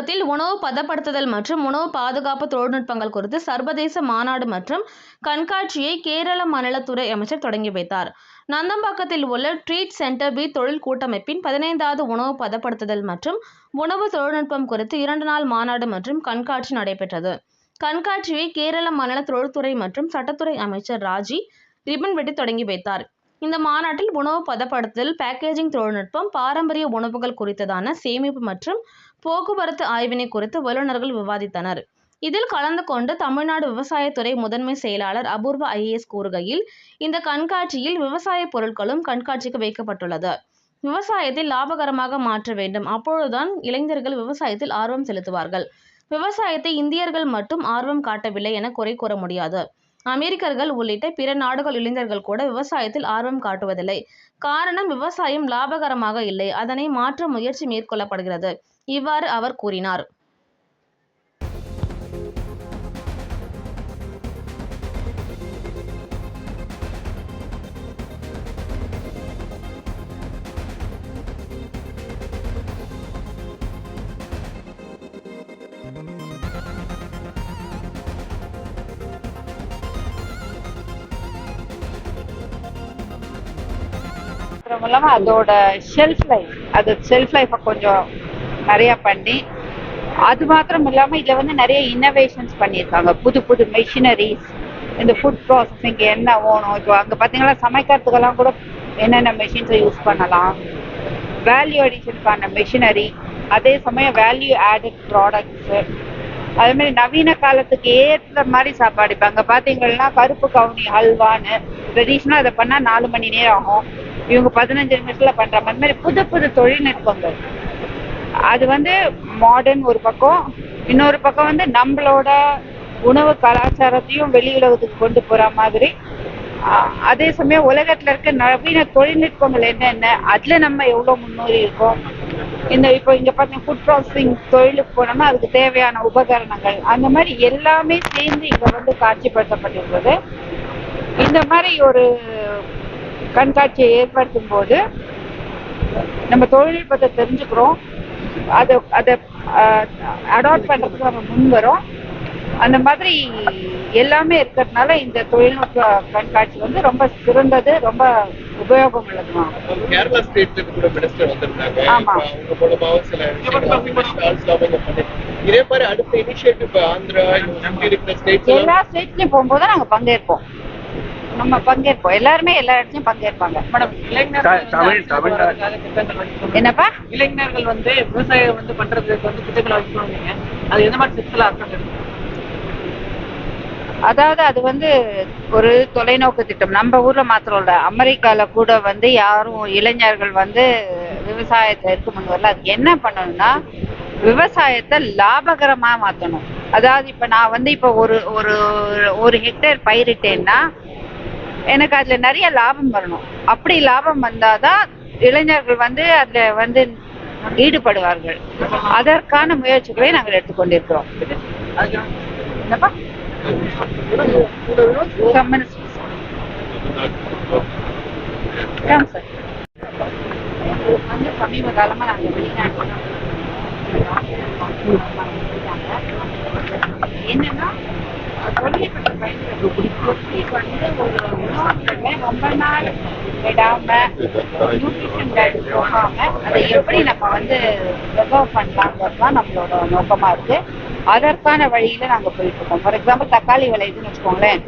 தொடக்கத்தில் உணவு பதப்படுத்துதல் மற்றும் உணவு பாதுகாப்பு தொழில்நுட்பங்கள் குறித்து சர்வதேச மாநாடு மற்றும் கண்காட்சியை கேரள மாநிலத்துறை அமைச்சர் தொடங்கி வைத்தார். நந்தம்பாக்கத்தில் உள்ள ட்ரீட் சென்டர் பி தொழில் கூட்டமைப்பின் பதினைந்தாவது உணவு பதப்படுத்துதல் மற்றும் உணவு தொழில்நுட்பம் குறித்து இரண்டு நாள் மாநாடு மற்றும் கண்காட்சி நடைபெற்றது. கண்காட்சியை கேரள மாநில தொழில்துறை மற்றும் சட்டத்துறை அமைச்சர் ராஜி ரிப்பன் வெட்டி தொடங்கி வைத்தார். இந்த மாநாட்டில் உணவு பதப்படுத்துதல் பேக்கேஜிங் தொழில்நுட்பம் பாரம்பரிய உணவுகள் குறித்ததான சேமிப்பு மற்றும் போக்குவரத்து ஆய்வினை குறித்து வல்லுநர்கள் விவாதித்தனர். இதில் கலந்து கொண்டு தமிழ்நாடு விவசாயத்துறை முதன்மை செயலாளர் அபூர்வ ஐஏஎஸ் கூறுகையில் இந்த கண்காட்சியில் விவசாய பொருட்களும் கண்காட்சிக்கு வைக்கப்பட்டுள்ளது. விவசாயத்தை லாபகரமாக மாற்ற வேண்டும். அப்பொழுதுதான் இளைஞர்கள் விவசாயத்தில் ஆர்வம் செலுத்துவார்கள். விவசாயத்தை இந்தியர்கள் மட்டும் ஆர்வம் காட்டவில்லை என குறை கூற முடியாது. அமெரிக்கர்கள் உள்ளிட்ட பிற நாடுகள் இளைஞர்கள் கூட விவசாயத்தில் ஆர்வம் காட்டுவதில்லை. காரணம் விவசாயம் லாபகரமாக இல்லை. அதனை மாற்ற முயற்சி மேற்கொள்ளப்படுகிறது. இவ்வாறு அவர் கூறினார். அப்புறம் இல்லாம அதோட ஷெல்ஃப் லைஃப் அது ஷெல்ஃப் லைஃபை கொஞ்சம் நிறைய பண்ணி அது மாத்திரம் இல்லாமல் இதுல வந்து நிறைய இன்னோவேஷன்ஸ் பண்ணியிருக்காங்க. புது புது மெஷினரிஸ் இந்த ஃபுட் ப்ராசஸிங் என்ன ஓணும் இப்போ அங்க பார்த்தீங்கன்னா சமைக்கிறதுக்கெல்லாம் கூட என்னென்ன மெஷின்ஸை யூஸ் பண்ணலாம்? வேல்யூ அடிஷனுக்கான மெஷினரி அதே சமயம் வேல்யூ ஆடட் ப்ராடக்ட்ஸு அதேமாதிரி நவீன காலத்துக்கு ஏற்ற மாதிரி சாப்பாடு. இப்போ அங்கே பார்த்தீங்கன்னா கருப்பு கவுனி ஹல்வான்னு ட்ரெடிஷ்னலாக அதை பண்ணால் நாலு மணி நேரம் ஆகும். இவங்க பதினஞ்சு நிமிஷத்துல பண்ற மாதிரி புது புது தொழில்நுட்பங்கள். அது வந்து மாடர்ன் ஒரு பக்கம். இன்னொரு பக்கம் வந்து நம்மளோட உணவு கலாச்சாரத்தையும் வெளி உலகத்துக்கு கொண்டு போகிற மாதிரி. அதே சமயம் உலகத்துல இருக்க நவீன தொழில்நுட்பங்கள் என்னென்ன அதுல நம்ம எவ்வளவு முன்னோறி இருக்கோம். இந்த இப்போ இங்க பாத்தீங்கன்னா ஃபுட் ப்ராசஸிங் தொழிலுக்கு போனோம்னா அதுக்கு தேவையான உபகரணங்கள். அந்த மாதிரி எல்லாமே சேர்ந்து இங்க வந்து காட்சிப்படுத்தப்பட்டிருக்கிறது. இந்த மாதிரி ஒரு கண்காட்சியை ஏற்படுத்தும் போது நம்ம தொழில்நுட்பத்தை தெரிஞ்சுக்கிறோம். அதை அதை அடாப்ட் பண்றதுக்கு நம்ம முன் வரோம் அந்த மாதிரி எல்லாமே இருக்கிறதுனால இந்த தொழில்நுட்ப கண்காட்சி வந்து ரொம்ப சிறந்தது ரொம்ப உபயோகம் உள்ளதுமா கேரளா ஸ்டேட்ல இருந்து கூட மினிஸ்டர் வந்திருந்தாங்க. ஆமா. அவங்க மூலமாவும் சில இதே மாதிரி அடுத்த இனிஷியேட்டிவ் ஆந்திரா எல்லா ஸ்டேட்லயும் போகும்போது நாங்க பங்கேற்போம். நம்ம பங்கேற்போம். எல்லாருமே எல்லா இடத்துலயும் பங்கேற்பாங்க. மேடம். இளைஞர்கள் என்னப்பா? இளைஞர்கள் வந்து விவசாயம் வந்து பண்றதுக்கு வந்து திட்டங்கள் வச்சுக்கணும் அது எந்த மாதிரி சிக்கலா இருக்கும்? அதாவது அது வந்து ஒரு தொலைநோக்கு திட்டம். நம்ம ஊர்ல மாத்திரம் இல்ல. அமெரிக்கால கூட வந்து யாரும் இளைஞர்கள் வந்து விவசாயத்தை இருக்க முன் வரல. அதுக்கு என்ன பண்ணணும்னா விவசாயத்தை லாபகரமா மாத்தணும். அதாவது இப்ப நான் வந்து இப்ப ஒரு ஒரு ஒரு ஹெக்டேர் பயிரிட்டேன்னா எனக்கு அதுல நிறைய லாபம் வரணும். அப்படி லாபம் வந்தாதான் இளைஞர்கள் வந்து அதுல வந்து ஈடுபடுவார்கள். அதற்கான முயற்சிகளை நாங்கள் எடுத்துக்கொண்டிருக்கிறோம். வந்து சமீப காலமா நாங்க வெளிநாட்டுல என்னன்னா ரொம்ப நாள் விடாம நியூட்ரிஷன் டயட் போகாம அதை எப்படி நம்ம வந்து ப்ரிசர்வ் பண்ணலாங்கிறது தான் நம்மளோட நோக்கமா இருக்கு அதற்கான வழியில நாங்க போயிட்டு இருக்கோம் ஃபார் எக்ஸாம்பிள் தக்காளி விளையுதுன்னு வச்சுக்கோங்களேன்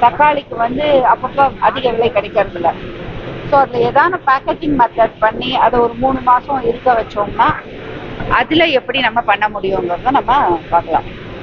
தக்காளிக்கு வந்து அப்பப்போ அதிக விலை கிடைக்கிறது இல்ல ஸோ அதில் ஏதான பேக்கேஜிங் மெத்தட் பண்ணி அதை ஒரு மூணு மாசம் இருக்க வச்சோம்னா அதுல எப்படி நம்ம பண்ண முடியுங்கிறத நம்ம பார்க்கலாம்